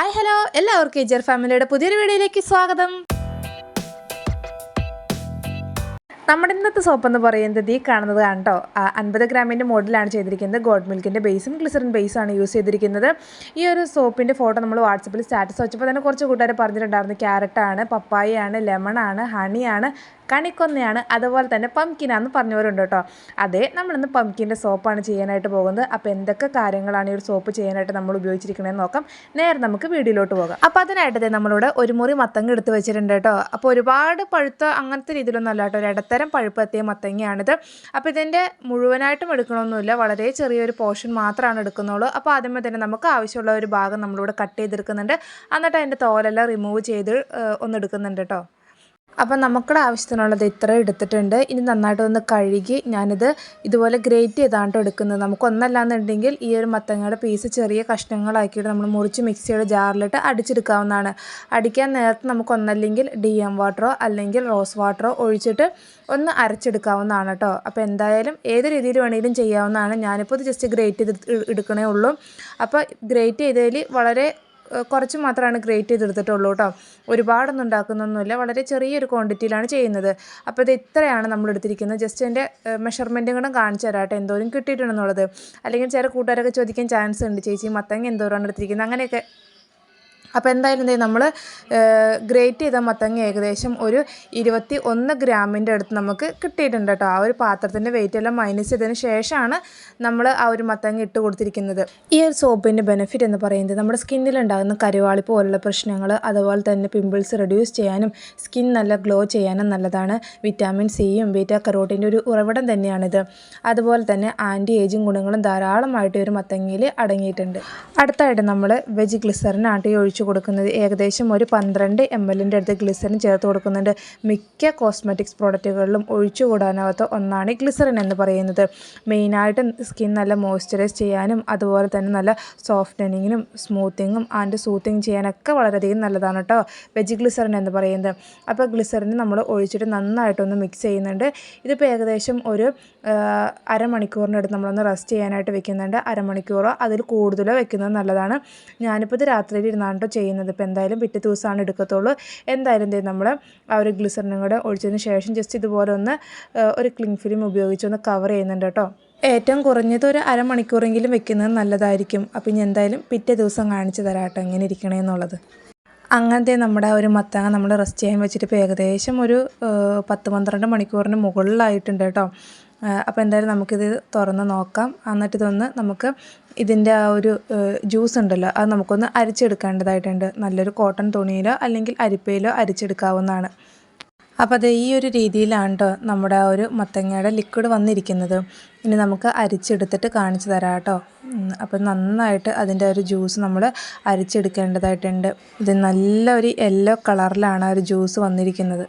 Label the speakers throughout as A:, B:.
A: Hi hello എല്ലാവർക്കും ഇജർ ഫാമിലിയുടെ പുതിയൊരു വീഡിയോയിലേക്ക് സ്വാഗതം. നമ്മുടെ ഇന്നത്തെ സോപ്പ് എന്ന് പറയുന്നത് ഈ കാണുന്നത് കണ്ടോ? അൻപത് ഗ്രാമിന്റെ മോഡലാണ് ചെയ്തിരിക്കുന്നത്. ഗോഡ് മിൽക്കിന്റെ ബേസും ഗ്ലിസറിൻ ബേസുമാണ് യൂസ് ചെയ്തിരിക്കുന്നത്. ഈ ഒരു സോപ്പിന്റെ ഫോട്ടോ നമ്മൾ വാട്സപ്പിൽ സ്റ്റാറ്റസ് വെച്ചപ്പോൾ തന്നെ കുറച്ച് കൂട്ടുകാർ പറഞ്ഞിട്ടുണ്ടായിരുന്നു. ക്യാരറ്റാണ് പപ്പായയാണ് ലെമണാണ് ഹണിയാണ് കണിക്കൊന്നയാണ് അതുപോലെ തന്നെ പംകിനാന്ന് പറഞ്ഞവരുണ്ട് കേട്ടോ. അതെ നമ്മളിന്ന് പംകിന്റെ സോപ്പാണ് ചെയ്യാനായിട്ട് പോകുന്നത്. അപ്പോൾ എന്തൊക്കെ കാര്യങ്ങളാണ് ഈ ഒരു സോപ്പ് ചെയ്യാനായിട്ട് നമ്മൾ ഉപയോഗിച്ചിരിക്കണമെന്ന് നോക്കാം. നേരെ നമുക്ക് വീഡിയോയിലോട്ട് പോകാം. അപ്പോൾ അതിനായിട്ട് നമ്മളിവിടെ ഒരു മുറി മത്തങ്ങ എടുത്ത് വെച്ചിട്ടുണ്ട് കേട്ടോ. അപ്പോൾ ഒരുപാട് പഴുത്ത അങ്ങനത്തെ രീതിയിലൊന്നും അല്ല കേട്ടോ. ഒരു ഇടത്തരം പഴുപ്പ് എത്തിയ മത്തങ്ങയാണിത്. അപ്പോൾ ഇതിന്റെ മുഴുവനായിട്ടും എടുക്കണമെന്നില്ല വളരെ ചെറിയൊരു പോർഷൻ മാത്രമാണ് എടുക്കുന്നുള്ളൂ. അപ്പോൾ ആദ്യമേ തന്നെ നമുക്ക് ആവശ്യമുള്ള ഒരു ഭാഗം നമ്മളിവിടെ കട്ട് ചെയ്തെടുക്കുന്നുണ്ട്. എന്നിട്ട് അതിന്റെ തോലെല്ലാം റിമൂവ് ചെയ്ത് ഒന്നെടുക്കുന്നുണ്ട് കേട്ടോ. അപ്പം നമുക്കുടെ ആവശ്യത്തിനുള്ളത് ഇത്ര എടുത്തിട്ടുണ്ട്. ഇനി നന്നായിട്ട് ഒന്ന് കഴുകി ഞാനിത് ഇതുപോലെ ഗ്രേറ്റ് ചെയ്താണ് എടുക്കുന്നത്. നമുക്കൊന്നല്ലാന്നുണ്ടെങ്കിൽ ഈ ഒരു മത്തങ്ങയുടെ പീസ് ചെറിയ കഷ്ണങ്ങളാക്കിയിട്ട് നമ്മൾ മുറിച്ച് മിക്സിയുടെ ജാറിലിട്ട് അടിച്ചെടുക്കാവുന്നതാണ്. അടിക്കാൻ നേരത്ത് നമുക്കൊന്നല്ലെങ്കിൽ ഡി എം വാട്ടറോ അല്ലെങ്കിൽ റോസ് വാട്ടറോ ഒഴിച്ചിട്ട് ഒന്ന് അരച്ചെടുക്കാവുന്നതാണ് കേട്ടോ അപ്പോൾ എന്തായാലും ഏത് രീതിയിൽ വേണമെങ്കിലും ചെയ്യാവുന്നതാണ്. ഞാനിപ്പോൾ ഇത് ജസ്റ്റ് ഗ്രേറ്റ് ചെയ്ത് എടുക്കണേ ഉള്ളൂ. അപ്പോൾ ഗ്രേറ്റ് ചെയ്തതിൽ വളരെ കുറച്ച് മാത്രമാണ് ഗ്രേറ്റ് ചെയ്തെടുത്തിട്ടുള്ളൂ കേട്ടോ. ഒരുപാടൊന്നും ഉണ്ടാക്കുന്നൊന്നുമില്ല. വളരെ ചെറിയൊരു ക്വാണ്ടിറ്റിയിലാണ് ചെയ്യുന്നത്. അപ്പോൾ ഇത് ഇത്രയാണ് നമ്മൾ എടുത്തിരിക്കുന്നത്. ജസ്റ്റ് എന്റെ മെഷർമെന്റും കൂടെ കാണിച്ചു തരാം കേട്ടോ. എന്തോരം കിട്ടിയിട്ടുണ്ടെന്നുള്ളത്. അല്ലെങ്കിൽ ചില കൂട്ടുകാരൊക്കെ ചോദിക്കാൻ ചാൻസ് ഉണ്ട്. ചേച്ചി മത്തങ്ങ എന്തോരമാണ് എടുത്തിരിക്കുന്നത്? അങ്ങനെയൊക്കെ അപ്പോൾ എന്തായാലും എന്തെയ്യും നമ്മൾ ഗ്രേറ്റ് ചെയ്ത മത്തങ്ങ ഏകദേശം ഒരു ഇരുപത്തി ഒന്ന് ഗ്രാമിന്റെ അടുത്ത് നമുക്ക് കിട്ടിയിട്ടുണ്ട് കേട്ടോ. ആ ഒരു പാത്രത്തിന്റെ വെയിറ്റ് എല്ലാം മൈനസ് ചെയ്തതിന് ശേഷമാണ് നമ്മൾ ആ ഒരു മത്തങ്ങ ഇട്ട് കൊടുത്തിരിക്കുന്നത്. ഈ ഒരു സോപ്പിന്റെ ബെനിഫിറ്റ് എന്ന് പറയുന്നത് നമ്മുടെ സ്കിന്നിലുണ്ടാകുന്ന കരുവാളി പോലുള്ള പ്രശ്നങ്ങൾ അതുപോലെ തന്നെ പിമ്പിൾസ് റെഡ്യൂസ് ചെയ്യാനും സ്കിൻ നല്ല ഗ്ലോ ചെയ്യാനും നല്ലതാണ്. വിറ്റാമിൻ സിയും ബീറ്റ കരോട്ടിന്റെ ഒരു ഉറവിടം തന്നെയാണിത്. അതുപോലെ തന്നെ ആന്റി ഏജിങ് ഗുണങ്ങളും ധാരാളമായിട്ട് ഒരു മത്തങ്ങയിൽ അടങ്ങിയിട്ടുണ്ട്. അടുത്തായിട്ട് നമ്മൾ വെജ് ഗ്ലിസറിനാട്ടി ഈ ഒഴിച്ചു കൊടുക്കുന്നത് ഏകദേശം ഒരു പന്ത്രണ്ട് എം എല്ലിന്റെ അടുത്ത് ഗ്ലിസറിൻ ചേർത്ത് കൊടുക്കുന്നുണ്ട്. മിക്ക കോസ്മെറ്റിക്സ് പ്രോഡക്റ്റുകളിലും ഒഴിച്ചുകൂടാനാവാത്ത ഒന്നാണ് ഗ്ലിസറിൻ എന്ന് പറയുന്നത്. മെയിനായിട്ട് സ്കിൻ നല്ല മോയ്സ്ചറൈസ് ചെയ്യാനും അതുപോലെ തന്നെ നല്ല സോഫ്റ്റനിങ്ങിനും സ്മൂത്തിങ്ങും ആൻഡ് സൂത്തിങ് ചെയ്യാനൊക്കെ വളരെയധികം നല്ലതാണ് കേട്ടോ വെജ് ഗ്ലിസറിൻ എന്ന് പറയുന്നത്. അപ്പോൾ ഗ്ലിസറിൻ നമ്മൾ ഒഴിച്ചിട്ട് നന്നായിട്ടൊന്ന് മിക്സ് ചെയ്യുന്നുണ്ട്. ഇതിപ്പോൾ ഏകദേശം ഒരു അരമണിക്കൂറിന്റെ അടുത്ത് നമ്മളൊന്ന് റെസ്റ്റ് ചെയ്യാനായിട്ട് വെക്കുന്നുണ്ട്. അരമണിക്കൂറോ അതിൽ കൂടുതലോ വെക്കുന്നത് നല്ലതാണ്. ഞാനിപ്പോൾ ഇത് രാത്രിയിൽ ഇരുന്നാണ് കേട്ടോ ചെയ്യുന്നത്. ഇപ്പോൾ എന്തായാലും പിറ്റേ ദിവസമാണ് എടുക്കത്തുള്ളൂ. എന്തായാലും എന്ത് നമ്മൾ ആ ഒരു ഗ്ലിസറിനും കൂടെ ഒഴിച്ചതിന് ശേഷം ജസ്റ്റ് ഇതുപോലെ ഒന്ന് ഒരു ക്ലിങ് ഫിലിം ഉപയോഗിച്ച് ഒന്ന് കവർ ചെയ്യുന്നുണ്ട് കേട്ടോ. ഏറ്റവും കുറഞ്ഞത് ഒരു അരമണിക്കൂറെങ്കിലും വെക്കുന്നത് നല്ലതായിരിക്കും. അപ്പോൾ ഇനി എന്തായാലും പിറ്റേ ദിവസം കാണിച്ചു തരാം കേട്ടോ എങ്ങനെ ഇരിക്കണേന്നുള്ളത് അങ്ങനത്തെ നമ്മുടെ ഒരു മത്തങ്ങ നമ്മൾ റെസ്റ്റ് ചെയ്യാൻ വെച്ചിട്ട് ഇപ്പോൾ ഏകദേശം ഒരു പത്ത് പന്ത്രണ്ട് മണിക്കൂറിന് മുകളിലായിട്ടുണ്ട് കേട്ടോ. അപ്പോൾ എന്തായാലും നമുക്കിത് തുറന്ന് നോക്കാം. എന്നിട്ട് ഇതൊന്ന് നമുക്ക് ഇതിന്റെ ആ ഒരു ജ്യൂസ് ഉണ്ടല്ലോ അത് നമുക്കൊന്ന് അരിച്ചെടുക്കേണ്ടതായിട്ടുണ്ട്. നല്ലൊരു കോട്ടൺ തുണിയിലോ അല്ലെങ്കിൽ അരിപ്പയിലോ അരിച്ചെടുക്കാവുന്നതാണ്. അപ്പോൾ അത് ഈ ഒരു രീതിയിലാണ് കേട്ടോ നമ്മുടെ ആ ഒരു മത്തങ്ങയുടെ ലിക്വിഡ് വന്നിരിക്കുന്നത്. ഇനി നമുക്ക് അരിച്ചെടുത്തിട്ട് കാണിച്ചു തരാം കേട്ടോ അപ്പം നന്നായിട്ട് അതിന്റെ ഒരു ജ്യൂസ് നമ്മൾ അരിച്ചെടുക്കേണ്ടതായിട്ടുണ്ട്. ഇത് നല്ലൊരു യെല്ലോ കളറിലാണ് ആ ഒരു ജ്യൂസ് വന്നിരിക്കുന്നത്.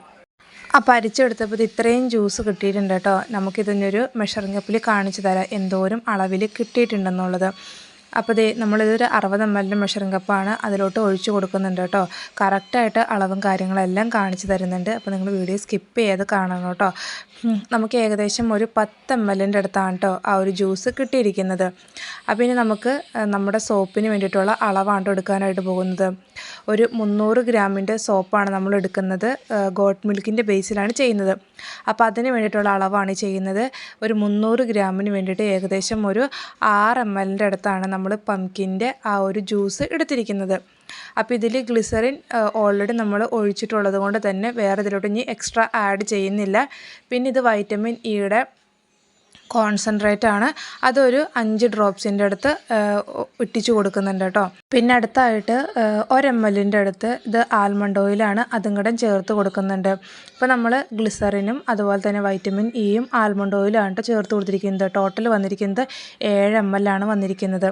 A: അപ്പോൾ അരിച്ചെടുത്തപ്പോൾ ഇത് ഇത്രയും ജ്യൂസ് കിട്ടിയിട്ടുണ്ട് കേട്ടോ. നമുക്കിതിന്റെ ഒരു മെഷറിംഗ് കപ്പിൽ കാണിച്ചു തരാം എന്തോരം അളവിൽ കിട്ടിയിട്ടുണ്ടെന്നുള്ളത്. അപ്പോൾ ദേ നമ്മളിതൊരു അറുപത് എം എല്ലിന്റെ മെഷറിംഗ് കപ്പാണ് അതിലോട്ട് ഒഴിച്ചു കൊടുക്കുന്നുണ്ട് കേട്ടോ. കറക്റ്റായിട്ട് അളവും കാര്യങ്ങളെല്ലാം കാണിച്ചു തരുന്നുണ്ട്. അപ്പോൾ നിങ്ങൾ വീഡിയോ സ്കിപ്പ് ചെയ്ത് കാണണം കേട്ടോ. നമുക്ക് ഏകദേശം ഒരു പത്ത് എം എല്ലിന്റെ അടുത്താണ് കേട്ടോ ആ ഒരു ജ്യൂസ് കിട്ടിയിരിക്കുന്നത്. അപ്പോൾ ഇനി നമുക്ക് നമ്മുടെ സോപ്പിന് വേണ്ടിയിട്ടുള്ള അളവാണ് എടുക്കാനായിട്ട് പോകുന്നത്. ഒരു മുന്നൂറ് ഗ്രാമിന്റെ സോപ്പാണ് നമ്മൾ എടുക്കുന്നത് ഗോട്ട് മിൽക്കിന്റെ ബേസിലാണ് ചെയ്യുന്നത്. അപ്പോൾ അതിന് വേണ്ടിയിട്ടുള്ള അളവാണ് ചെയ്യുന്നത്. ഒരു മുന്നൂറ് ഗ്രാമിന് വേണ്ടിയിട്ട് ഏകദേശം ഒരു ആറ് എം എല്ലിന്റെ അടുത്താണ് നമ്മൾ പംകിന്റെ ആ ഒരു ജ്യൂസ് എടുത്തിരിക്കുന്നത്. അപ്പോൾ ഇതിൽ ഗ്ലിസറിൻ ഓൾറെഡി നമ്മൾ ഒഴിച്ചിട്ടുള്ളത് കൊണ്ട് തന്നെ വേറെ ഇതിലോട്ട് ഇനി എക്സ്ട്രാ ആഡ് ചെയ്യുന്നില്ല. പിന്നെ ഇത് വൈറ്റമിൻ ഇയുടെ കോൺസെൻട്രേറ്റ് ആണ്. അതൊരു അഞ്ച് ഡ്രോപ്സിന്റെ അടുത്ത് ഇട്ടിച്ചു കൊടുക്കുന്നുണ്ട് കേട്ടോ. പിന്നെ അടുത്തായിട്ട് ഒരെം എല്ലിന്റെ അടുത്ത് ഇത് ആൽമണ്ട് ഓയിലാണ് അതും കൂടെ ചേർത്ത് കൊടുക്കുന്നുണ്ട്. ഇപ്പോൾ നമ്മൾ ഗ്ലിസറിനും അതുപോലെ തന്നെ വൈറ്റമിൻ ഇയും ആൽമണ്ട് ഓയിലാണ് ചേർത്ത് കൊടുത്തിരിക്കുന്നത്. ടോട്ടൽ വന്നിരിക്കുന്നത് ഏഴ് എം ആണ് വന്നിരിക്കുന്നത്.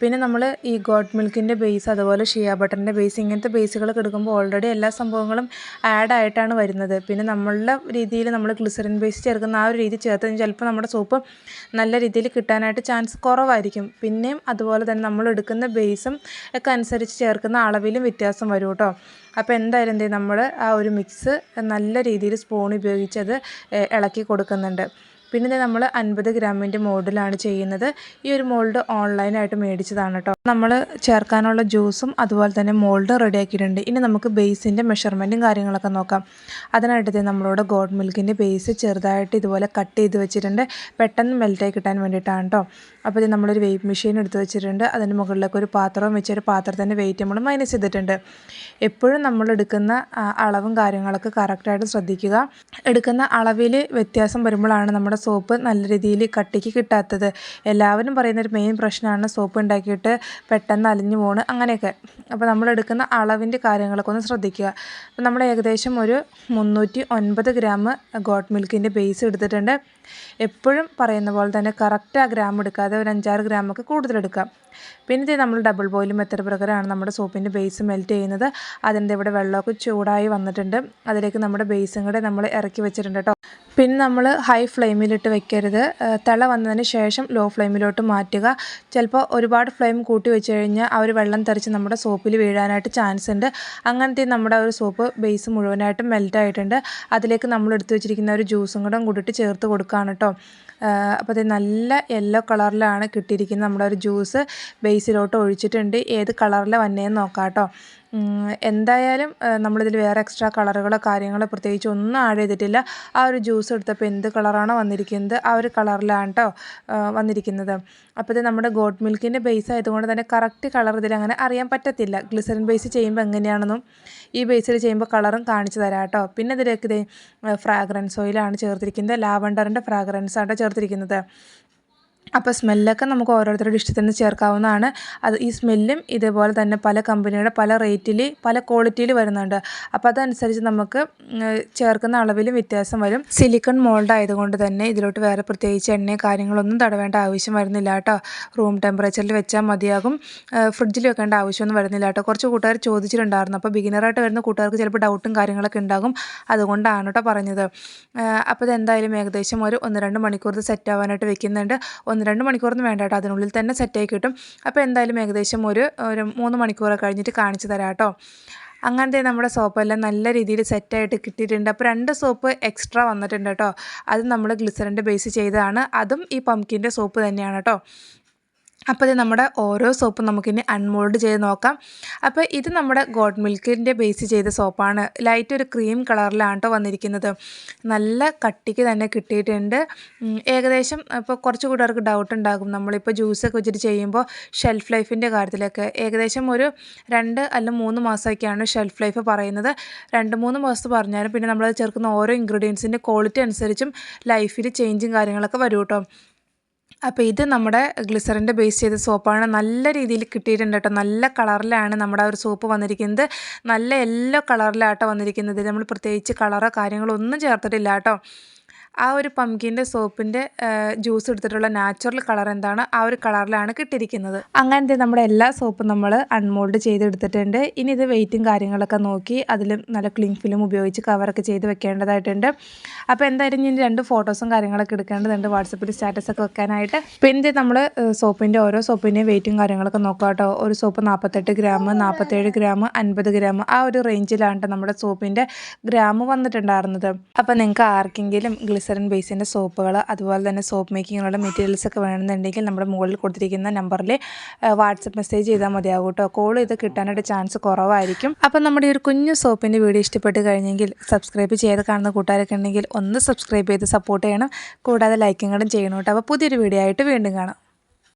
A: പിന്നെ നമ്മൾ ഈ ഗോട്ട് മിൽക്കിന്റെ ബേസ് അതുപോലെ ഷിയ ബട്ടറിന്റെ ബേസ് ഇങ്ങനത്തെ ബേസുകളൊക്കെ എടുക്കുമ്പോൾ ഓൾറെഡി എല്ലാ സംഭവങ്ങളും ആഡ് ആയിട്ടാണ് വരുന്നത്. പിന്നെ നമ്മളുടെ രീതിയിൽ നമ്മൾ ഗ്ലിസറിൻ ബേസ് ചേർക്കുന്ന ആ ഒരു രീതി ചേർത്ത് ചിലപ്പോൾ നമ്മുടെ സോപ്പ് നല്ല രീതിയിൽ കിട്ടാനായിട്ട് ചാൻസ് കുറവായിരിക്കും. പിന്നെയും അതുപോലെ തന്നെ നമ്മൾ എടുക്കുന്ന ബേസും ഒക്കെ അനുസരിച്ച് ചേർക്കുന്ന അളവിലും വ്യത്യാസം വരും കേട്ടോ. അപ്പോൾ എന്തായാലും എന്ത് നമ്മൾ ആ ഒരു മിക്സ് നല്ല രീതിയിൽ സ്പൂൺ ഉപയോഗിച്ചത് ഇളക്കി കൊടുക്കുന്നുണ്ട്. പിന്നെ നമ്മൾ അൻപത് ഗ്രാമിന്റെ മോൾഡിലാണ് ചെയ്യുന്നത്. ഈ ഒരു മോൾഡ് ഓൺലൈനായിട്ട് മേടിച്ചതാണ് കേട്ടോ നമ്മൾ ചേർക്കാനുള്ള ജ്യൂസും അതുപോലെ തന്നെ മോൾഡ് റെഡിയാക്കിയിട്ടുണ്ട് ഇനി നമുക്ക് ബേസിന്റെ മെഷർമെന്റും കാര്യങ്ങളൊക്കെ നോക്കാം. അതിനായിട്ട് നമ്മളോട് ഗോഡ് മിൽക്കിന്റെ ബേസ് ചെറുതായിട്ട് ഇതുപോലെ കട്ട് ചെയ്ത് വെച്ചിട്ടുണ്ട്. പെട്ടെന്ന് മെൽറ്റായി കിട്ടാൻ വേണ്ടിയിട്ടാണ് കേട്ടോ അപ്പോൾ ഇത് നമ്മളൊരു വെയ്പ് മെഷീൻ എടുത്ത് വെച്ചിട്ടുണ്ട്. അതിന് മുകളിലേക്ക് ഒരു പാത്രവും വെച്ച് ഒരു പാത്രത്തിന്റെ വെയിറ്റ് നമ്മൾ മൈനസ് ചെയ്തിട്ടുണ്ട്. എപ്പോഴും നമ്മൾ എടുക്കുന്ന അളവും കാര്യങ്ങളൊക്കെ കറക്റ്റായിട്ട് ശ്രദ്ധിക്കുക. എടുക്കുന്ന അളവിൽ വ്യത്യാസം വരുമ്പോഴാണ് നമ്മുടെ സോപ്പ് നല്ല രീതിയിൽ കട്ടിക്ക് കിട്ടാത്തത്. എല്ലാവരും പറയുന്ന ഒരു മെയിൻ പ്രശ്നമാണ് സോപ്പ് ഉണ്ടാക്കിയിട്ട് പെട്ടെന്ന് അലിഞ്ഞു പോണ് അങ്ങനെയൊക്കെ. അപ്പോൾ നമ്മൾ എടുക്കുന്ന അളവിന്റെ കാര്യങ്ങളൊക്കെ ഒന്ന് ശ്രദ്ധിക്കുക. അപ്പോൾ നമ്മൾ ഏകദേശം ഒരു മുന്നൂറ്റി ഒൻപത് ഗ്രാം ഗോട്ട് മിൽക്കിന്റെ ബേസ് എടുത്തിട്ടുണ്ട്. എപ്പോഴും പറയുന്ന പോലെ തന്നെ കറക്റ്റ് ആ ഗ്രാം എടുക്കാതെ ഒരു അഞ്ചാറ് ഗ്രാമൊക്കെ കൂടുതലെടുക്കാം. പിന്നെ നമ്മൾ ഡബിൾ ബോയിൽ മെത്തഡ് പ്രകാരമാണ് നമ്മുടെ സോപ്പിന്റെ ബേസ് മെൽറ്റ് ചെയ്യുന്നത്. അതിന്റെ ഇവിടെ വെള്ളമൊക്കെ ചൂടായി വന്നിട്ടുണ്ട്. അതിലേക്ക് നമ്മുടെ ബേസും കൂടെ നമ്മൾ ഇറക്കി വെച്ചിട്ടുണ്ട് കേട്ടോ പിന്നെ നമ്മൾ ഹൈ ഫ്ലെയിമിലിട്ട് വെക്കരുത്. തിള വന്നതിന് ശേഷം ലോ ഫ്ലെയിമിലോട്ട് മാറ്റുക. ചിലപ്പോൾ ഒരുപാട് ഫ്ലെയിം കൂട്ടി വെച്ച് കഴിഞ്ഞാൽ ആ ഒരു വെള്ളം തെറിച്ച് നമ്മുടെ സോപ്പിൽ വീഴാനായിട്ട് ചാൻസ് ഉണ്ട്. അങ്ങനത്തെ നമ്മുടെ ഒരു സോപ്പ് ബേസ് മുഴുവനായിട്ടും മെൽറ്റ് ആയിട്ടുണ്ട്. അതിലേക്ക് നമ്മൾ എടുത്തു വെച്ചിരിക്കുന്ന ഒരു ജ്യൂസും കൂടെ കൂടിയിട്ട് ചേർത്ത് കൊടുക്കുകയാണ് കേട്ടോ അപ്പോൾ അത് നല്ല യെല്ലോ കളറിലാണ് കിട്ടിയിരിക്കുന്നത്. നമ്മുടെ ഒരു ജ്യൂസ് ബേസിലോട്ട് ഒഴിച്ചിട്ടുണ്ട്. ഏത് കളറിൽ വന്നേന്ന് നോക്കാം കേട്ടോ എന്തായാലും നമ്മളിതിൽ വേറെ എക്സ്ട്രാ കളറുകളോ കാര്യങ്ങളോ പ്രത്യേകിച്ച് ഒന്നും ആഡ് ചെയ്തിട്ടില്ല. ആ ഒരു ജ്യൂസ് എടുത്തപ്പോൾ എന്ത് കളറാണോ വന്നിരിക്കുന്നത് ആ ഒരു കളറിലാണ് കേട്ടോ വന്നിരിക്കുന്നത്. അപ്പോൾ ഇത് നമ്മുടെ ഗോഡ് മിൽക്കിന്റെ ബേസ് ആയതുകൊണ്ട് തന്നെ കറക്റ്റ് കളർ ഇതിൽ അങ്ങനെ അറിയാൻ പറ്റത്തില്ല. ഗ്ലിസറിൻ ബേസ് ചെയ്യുമ്പോൾ എങ്ങനെയാണെന്നും ഈ ബേസിൽ ചെയ്യുമ്പോൾ കളറും കാണിച്ചു തരാം കേട്ടോ പിന്നെ ഇതിലേക്ക് ഇത് ഫ്രാഗ്രൻസ് ഓയിലാണ് ചേർത്തിരിക്കുന്നത്. ലാവണ്ടറിന്റെ ഫ്രാഗ്രൻസ് ആണ് ചേർത്തിരിക്കുന്നത്. അപ്പോൾ സ്മെല്ലൊക്കെ നമുക്ക് ഓരോരുത്തരുടെ ഇഷ്ടത്തിന് ചേർക്കാവുന്നതാണ്. അത് ഈ സ്മെല്ലും ഇതേപോലെ തന്നെ പല കമ്പനിയുടെ പല റേറ്റിൽ പല ക്വാളിറ്റിയിൽ വരുന്നുണ്ട്. അപ്പോൾ അതനുസരിച്ച് നമുക്ക് ചേർക്കുന്ന അളവിലും വ്യത്യാസം വരും. സിലിക്കൺ മോൾഡ് ആയതുകൊണ്ട് തന്നെ ഇതിലോട്ട് വേറെ പ്രത്യേകിച്ച് എണ്ണയും കാര്യങ്ങളൊന്നും തടവേണ്ട ആവശ്യം വരുന്നില്ല കേട്ടോ. റൂം ടെമ്പറേച്ചറിൽ വെച്ചാൽ മതിയാകും. ഫ്രിഡ്ജിൽ വെക്കേണ്ട ആവശ്യമൊന്നും വരുന്നില്ല കേട്ടോ. കുറച്ച് കൂട്ടുകാർ ചോദിച്ചിട്ടുണ്ടായിരുന്നു. അപ്പോൾ ബിഗിനറായിട്ട് വരുന്ന കൂട്ടുകാർക്ക് ചിലപ്പോൾ ഡൗട്ടും കാര്യങ്ങളൊക്കെ ഉണ്ടാകും. അതുകൊണ്ടാണ് കേട്ടോ പറഞ്ഞത്. അപ്പോൾ ഇതെന്തായാലും ഏകദേശം ഒരു ഒന്ന് രണ്ട് മണിക്കൂർ സെറ്റ് ആവാനായിട്ട് വെക്കുന്നുണ്ട്. ഒന്ന് രണ്ട് മണിക്കൂറൊന്നും വേണ്ട കേട്ടോ. അതിനുള്ളിൽ തന്നെ സെറ്റായി കിട്ടും. അപ്പോൾ എന്തായാലും ഏകദേശം ഒരു ഒരു മൂന്ന് മണിക്കൂറൊക്കെ കഴിഞ്ഞിട്ട് കാണിച്ചു തരാം കേട്ടോ. അങ്ങനത്തെ നമ്മുടെ സോപ്പെല്ലാം നല്ല രീതിയിൽ സെറ്റായിട്ട് കിട്ടിയിട്ടുണ്ട്. അപ്പോൾ രണ്ട് സോപ്പ് എക്സ്ട്രാ വന്നിട്ടുണ്ട് കേട്ടോ. അത് നമ്മൾ ഗ്ലിസറിന്റെ ബേസ് ചെയ്തതാണ്. അതും ഈ പംകിന്റെ സോപ്പ് തന്നെയാണ് കേട്ടോ. അപ്പോൾ ഇത് നമ്മുടെ ഓരോ സോപ്പും നമുക്കിനി അൺമോൾഡ് ചെയ്ത് നോക്കാം. അപ്പോൾ ഇത് നമ്മുടെ ഗോഡ് മിൽക്കിന്റെ ബേസ് ചെയ്ത സോപ്പാണ്. ലൈറ്റ് ഒരു ക്രീം കളറിലാണ് കേട്ടോ വന്നിരിക്കുന്നത്. നല്ല കട്ടിക്ക് തന്നെ കിട്ടിയിട്ടുണ്ട്. ഏകദേശം ഇപ്പോൾ കുറച്ച് കൂട്ടുകാർക്ക് ഡൗട്ട് ഉണ്ടാകും. നമ്മളിപ്പോൾ ജ്യൂസൊക്കെ വെച്ചിട്ട് ചെയ്യുമ്പോൾ ഷെൽഫ് ലൈഫിന്റെ കാര്യത്തിലൊക്കെ. ഏകദേശം ഒരു രണ്ട് അല്ല മൂന്ന് മാസമൊക്കെയാണ് ഷെൽഫ് ലൈഫ് പറയുന്നത്. രണ്ട് മൂന്ന് മാസത്ത് പറഞ്ഞാലും പിന്നെ നമ്മൾ ചേർക്കുന്ന ഓരോ ഇൻഗ്രീഡിയൻസിന്റെ ക്വാളിറ്റി അനുസരിച്ചും ലൈഫിൽ ചേഞ്ചും കാര്യങ്ങളൊക്കെ വരും കേട്ടോ അപ്പോൾ ഇത് നമ്മുടെ ഗ്ലിസറിന്റെ ബേസ് ചെയ്ത സോപ്പാണ്. നല്ല രീതിയിൽ കിട്ടിയിട്ടുണ്ട് കേട്ടോ. നല്ല കളറിലാണ് നമ്മുടെ ഒരു സോപ്പ് വന്നിരിക്കുന്നത്. നല്ല യെല്ലോ കളറിലാട്ടോ വന്നിരിക്കുന്നത്. നമ്മൾ പ്രത്യേകിച്ച് കളറോ കാര്യങ്ങളോ ഒന്നും ചേർത്തിട്ടില്ല കേട്ടോ. ആ ഒരു പംകിന്റെ സോപ്പിന്റെ ജ്യൂസ് എടുത്തിട്ടുള്ള നാച്ചുറൽ കളർ എന്താണ് ആ ഒരു കളറിലാണ് കിട്ടിയിരിക്കുന്നത്. അങ്ങനത്തെ നമ്മുടെ എല്ലാ സോപ്പും നമ്മൾ അൺമോൾഡ് ചെയ്തെടുത്തിട്ടുണ്ട്. ഇനി ഇത് വെയിറ്റും കാര്യങ്ങളൊക്കെ നോക്കി അതിലും നല്ല ക്ലിങ് ഫിലിം ഉപയോഗിച്ച് കവറൊക്കെ ചെയ്ത് വെക്കേണ്ടതായിട്ടുണ്ട്. അപ്പോൾ എന്തായാലും ഇനി രണ്ട് ഫോട്ടോസും കാര്യങ്ങളൊക്കെ എടുക്കേണ്ടതുണ്ട്. വാട്സപ്പിൽ സ്റ്റാറ്റസൊക്കെ വെക്കാനായിട്ട്. പിന്നെ നമ്മൾ സോപ്പിന്റെ ഓരോ സോപ്പിന്റെയും വെയിറ്റും കാര്യങ്ങളൊക്കെ നോക്കാം കേട്ടോ. ഒരു സോപ്പ് നാൽപ്പത്തെട്ട് ഗ്രാം നാൽപ്പത്തേഴ് ഗ്രാം അൻപത് ഗ്രാം ആ ഒരു റേഞ്ചിലാണ് നമ്മുടെ സോപ്പിന്റെ ഗ്രാം വന്നിട്ടുണ്ടായിരുന്നത്. അപ്പോൾ നിങ്ങൾക്ക് ആർക്കെങ്കിലും ഗ്ലിസ് ഗ്ലിസറിൻ ബേസിന്റെ സോപ്പുകൾ അതുപോലെ തന്നെ സോപ്പ് മേക്കിങ്ങിനുള്ള മെറ്റീരിയൽസ് ഒക്കെ വേണമെന്നുണ്ടെങ്കിൽ നമ്മുടെ മുകളിൽ കൊടുത്തിരിക്കുന്ന നമ്പറിൽ വാട്സപ്പ് മെസ്സേജ് ചെയ്താൽ മതിയാകും കേട്ടോ കോൾ ചെയ്ത് കിട്ടാനായിട്ട് ചാൻസ് കുറവായിരിക്കും. അപ്പം നമ്മുടെ ഒരു കുഞ്ഞു സോപ്പിന്റെ വീഡിയോ ഇഷ്ടപ്പെട്ട് കഴിഞ്ഞെങ്കിൽ സബ്സ്ക്രൈബ് ചെയ്ത് കാണുന്ന കൂട്ടുകാരൊക്കെ ഉണ്ടെങ്കിൽ ഒന്ന് സബ്സ്ക്രൈബ് ചെയ്ത് സപ്പോർട്ട് ചെയ്യണം. കൂടാതെ ലൈക്കും കൂടെ ചെയ്യണം കേട്ടോ അപ്പോൾ പുതിയൊരു വീഡിയോ ആയിട്ട് വീണ്ടും കാണാം.